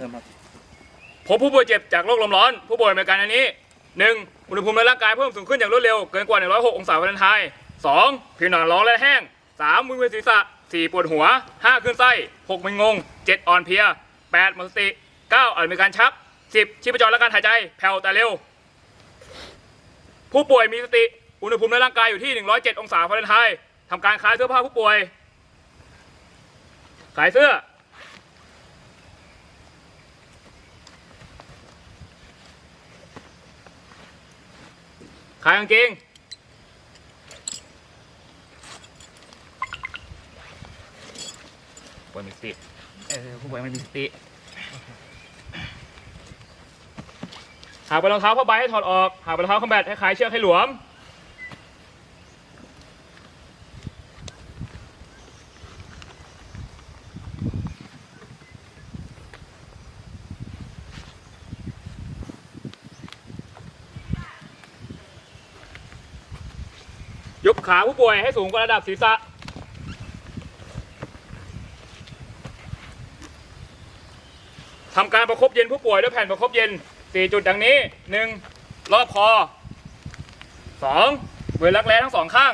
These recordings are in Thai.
พิ่มครับพบผู้ป่วยเจ็บจากโรคลมร้อน ผู้ป่วยมีอาการอันนี้ 1. อุณหภูมิในร่างกายเพิ่มสูงขึ้นอย่างรวดเร็ว เกินกว่า 106 องศาฟาเรนไฮต์ 2. ผิวหนังร้อนและแห้ง 3. มึนเวียนศีรษะ 4. ปวดหัว 5. ขึ้นไส้ 6. มึนงง 7. อ่อนเพลีย 8. หมดสติ 9. อาจมีการชัก 10. ชีพจรและการหายใจแผ่วแต่เร็ว ผู้ป่วยมีสติ อุณหภูมิในร่างกายอยู่ที่ 107 องศาฟาเรนไฮต์ทำการคลายเสื้อผ้าผู้ป่วย ขายเสื้อ ขายกางเกงป่วยมีสติเออผู้ป่วยมันมีสติหากเป็นรองเท้าผ้าใบให้ถอดออก หากเป็นรองเท้าคอมแบทให้ขายเชือกให้หลวม ยกขาผู้ป่วยให้สูงกว่าระดับศีรษะ ทำการประคบเย็นผู้ป่วยด้วยแผ่นประคบเย็น 4 จุดดังนี้ 1. รอบคอ 2. บริเวณรักแร้ทั้งสองข้าง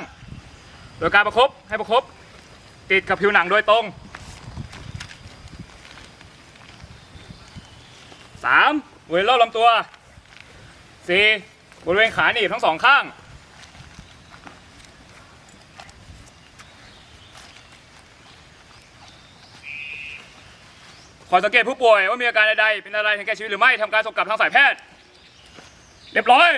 โดยการประคบให้ประคบติดกับผิวหนังโดยตรง 3. บริเวณรอบลำตัว 4. บริเวณขาหนีบทั้งสองข้าง ขอสังเกตผู้ป่วยว่ามีอาการใดๆเป็นอะไรถึงแก่ชีวิตหรือไม่ทำการส่งกลับทางสายแพทย์ เรียบร้อย